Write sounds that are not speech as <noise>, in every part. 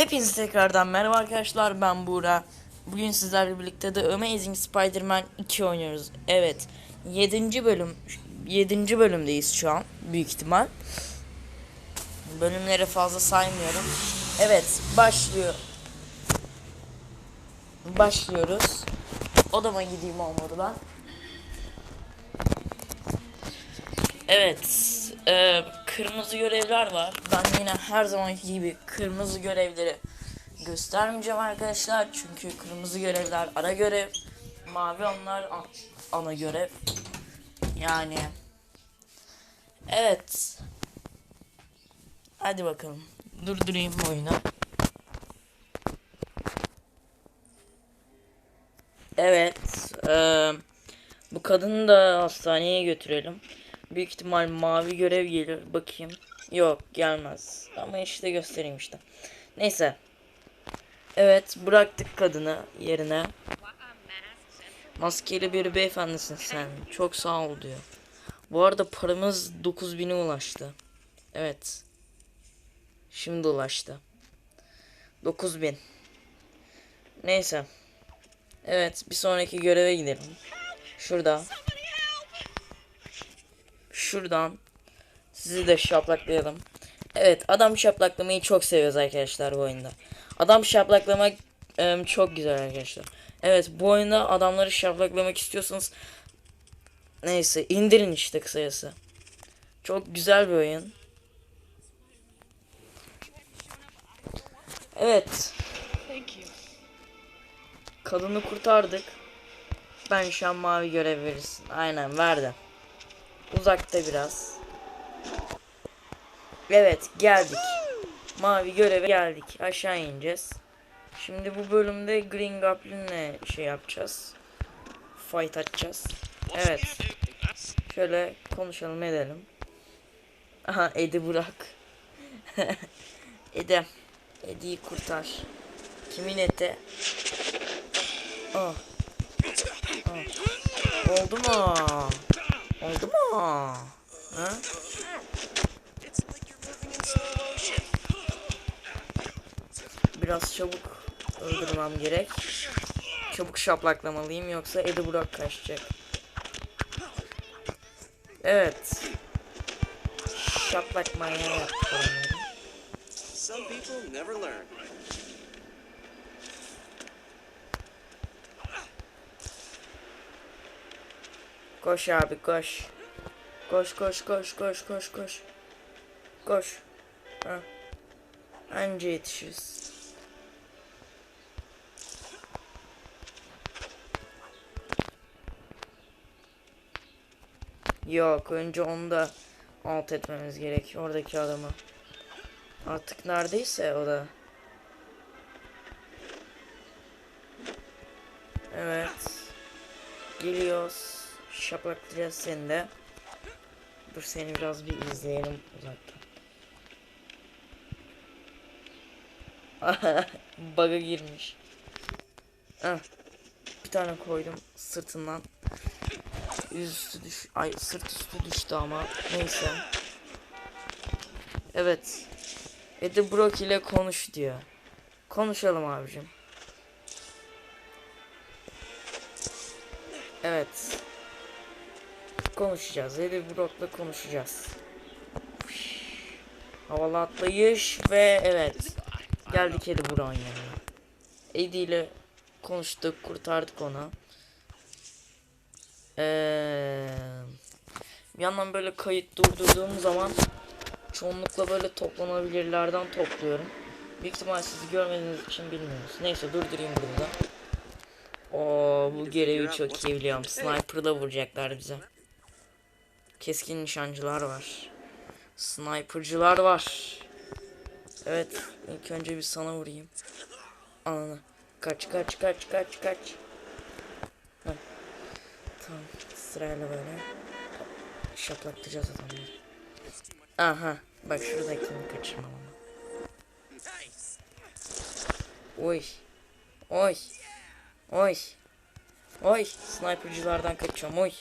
Hepinize tekrardan merhaba arkadaşlar ben Buğra. Bugün sizlerle birlikte de Amazing Spider-Man 2 oynuyoruz. Evet 7. bölüm 7. bölümdeyiz şu an büyük ihtimal. Bölümleri fazla saymıyorum. Evet başlıyor. Başlıyoruz. Odama gideyim olmadı ben. Evet. e, kırmızı görevler var. Ben yine her zamanki gibi kırmızı görevleri göstermeyeceğim arkadaşlar. Çünkü kırmızı görevler ara görev. Mavi onlar ana görev. Yani. Evet. Hadi bakalım. Durdurayım oyunu. Evet. eee, bu kadını da hastaneye götürelim. Büyük ihtimal mavi görev gelir. Bakayım. Yok gelmez. Ama işte göstereyim işte. Neyse. Evet bıraktık kadını yerine. Maskeli bir beyefendisin sen. Çok sağ ol diyor. Bu arada paramız 9000'e ulaştı. Evet. Şimdi ulaştı. 9000. Neyse. Evet bir sonraki göreve gidelim. Şurada. Şuradan sizi de şaplaklayalım. Evet adam şaplaklamayı çok seviyoruz arkadaşlar bu oyunda. Adam şaplaklamak em, çok güzel arkadaşlar. Evet bu oyunda adamları şaplaklamak istiyorsanız neyse indirin işte kısacası. Çok güzel bir oyun. Evet. Kadını kurtardık. Ben şu an mavi görev verirsin. Aynen verdim. Uzakta biraz. Evet geldik. Mavi göreve geldik. Aşağı ineceğiz. Şimdi bu bölümde Green Goblin'le şey yapacağız. Fight atacağız. Evet. Şöyle konuşalım edelim. Aha Edi Burak. <laughs> Edi. Edi'yi kurtar. Kimin eti? Oh. Oh. Oldu mu? Oldu mu? Ha? Biraz çabuk öldürmem gerek. Çabuk şaplaklamalıyım yoksa Eddie Burak kaçacak. Evet. Şaplakmaya yapalım. Some people never learn. Koş abi koş. Koş koş koş koş koş koş. Koş. Ha. Anca yetişiriz. Yok önce onu da alt etmemiz gerek oradaki adamı. Artık neredeyse o da. Evet. Geliyoruz. Şapaklayacağız seni de. Dur seni biraz bir izleyelim uzaktan. <laughs> Bug'a girmiş. Ah, bir tane koydum sırtından. Yüzüstü düş, ay sırt üstü düştü ama neyse. Evet. Eddie Brock ile konuş diyor. Konuşalım abicim. Evet. Konuşacağız. Eddie Brock'la konuşacağız. Havalı atlayış ve evet. Geldik Eddie Brock'un yanına. Eddie ile konuştuk, kurtardık onu. Ee, bir yandan böyle kayıt durdurduğum zaman çoğunlukla böyle toplanabilirlerden topluyorum. Büyük ihtimal sizi görmediğiniz için bilmiyoruz. Neyse durdurayım burada. Oo bu görevi çok iyi biliyorum. Sniper'da vuracaklar bize. Keskin nişancılar var. Sniper'cılar var. Evet ilk önce bir sana vurayım. Ananı. Kaç kaç kaç kaç kaç. Heh. Tamam sırayla böyle şaplaklayacağız adamları. Aha bak şuradakini kaçırmam ama. Oy. Oy. Oy. Oy. Sniper'cılardan kaçıyorum. Oy.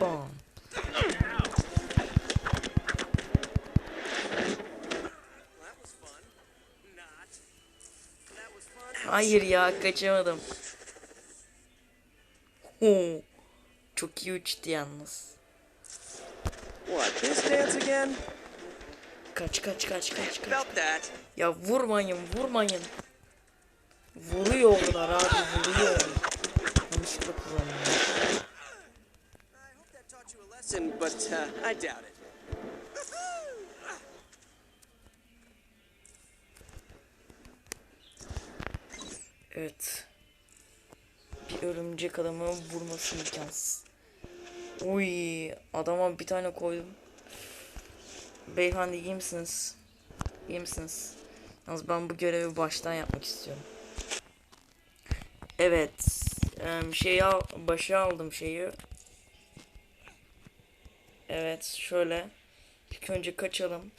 bom. Hayır ya kaçamadım. Oo, çok iyi uçtu yalnız. What. Kaç kaç kaç kaç kaç. Ya vurmayın vurmayın. Vuruyorlar abi vuruyor. Yanlışlıkla kullanıyor. Lesson, but uh, I doubt it. Evet. Bir örümcek adamı vurması imkansız. Uy, adama bir tane koydum. Beyefendi iyi misiniz? İyi misiniz? Yalnız ben bu görevi baştan yapmak istiyorum. Evet. al, başa aldım şeyi. Evet, şöyle. İlk önce kaçalım.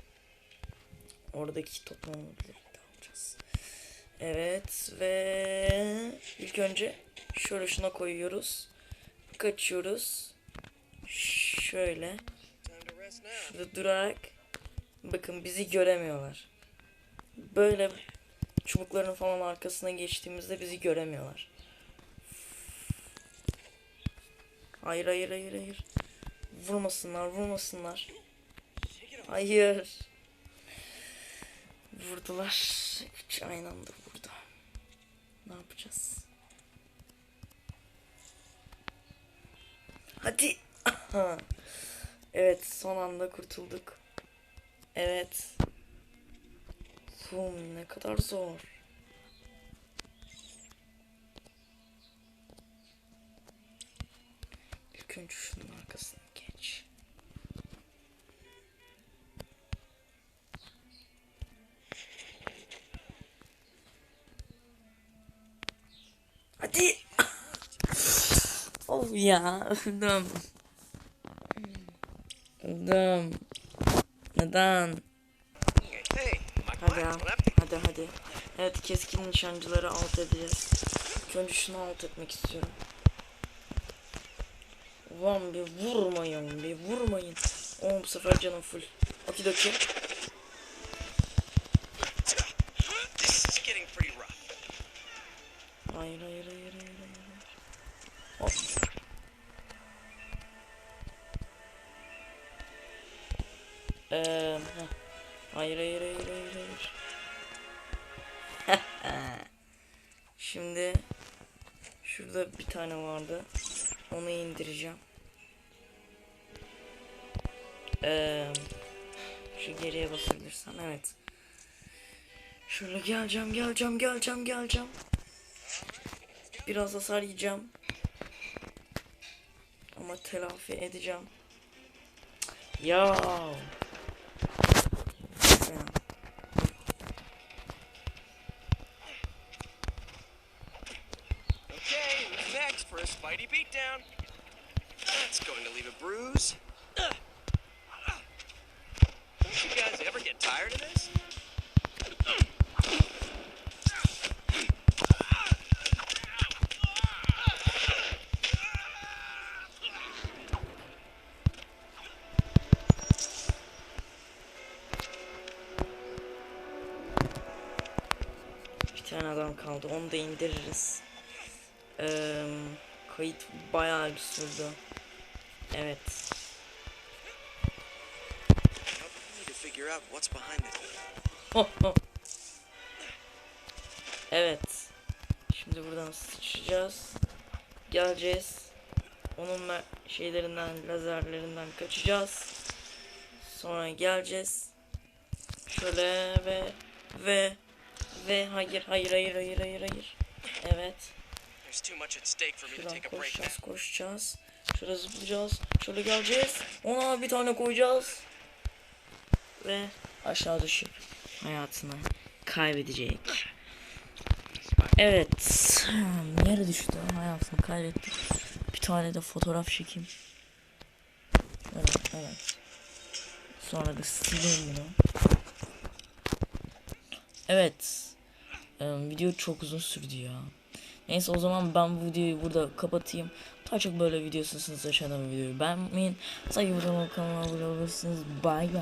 Oradaki toplamı birlikte alacağız. Evet ve ilk önce şöyle şuna koyuyoruz. Kaçıyoruz. Şöyle şurada durarak bakın bizi göremiyorlar. Böyle çubukların falan arkasına geçtiğimizde bizi göremiyorlar. Hayır hayır hayır hayır. Vurmasınlar vurmasınlar. Hayır. Vurdular. Üç aynı anda vurdu. Ne yapacağız? Hadi. Evet son anda kurtulduk. Evet. Zoom ne kadar zor. İlk önce şunun arkasına geç. Ya öldüm. Öldüm. Neden? Hadi. Hadi hadi. Evet keskin nişancıları alt edeceğiz. İlk önce şunu alt etmek istiyorum. Ulan bir vurmayın bir vurmayın. Oğlum bu sefer canım full. Okidoki. Hayır hayır hayır. Hayır hayır hayır hayır hayır. <laughs> Şimdi şurada bir tane vardı. Onu indireceğim. Eee şu geriye basabilirsen evet. Şöyle geleceğim geleceğim geleceğim geleceğim. Biraz hasar yiyeceğim. Ama telafi edeceğim. Ya. Neyse ya. Okay, who's next for a Beatdown? That's going to leave a bruise. Don't you guys ever get tired of this? Bir tane adam kaldı. Onu da indiririz. Eee, kayıt bayağı bir sürdü. Evet. <laughs> Evet. Şimdi buradan sıçacağız. Geleceğiz. Onun şeylerinden, lazerlerinden kaçacağız. Sonra geleceğiz. Şöyle ve ve ve hayır hayır hayır hayır hayır hayır. Evet. Şuradan take a break koşacağız koşacağız. Şöyle zıplayacağız. Şöyle geleceğiz. Ona bir tane koyacağız. Ve aşağı düşüp hayatını kaybedecek. Evet. Yere düştü. Hayatını kaybetti. Bir tane de fotoğraf çekeyim. Evet, evet. Sonra da sileyim bunu. Evet. Ee, video çok uzun sürdü ya. Neyse o zaman ben bu videoyu burada kapatayım. Daha çok böyle video istiyorsanız aşağıdan videoyu beğenmeyin. Sadece buradan kanalıma abone olursunuz. Bay bay.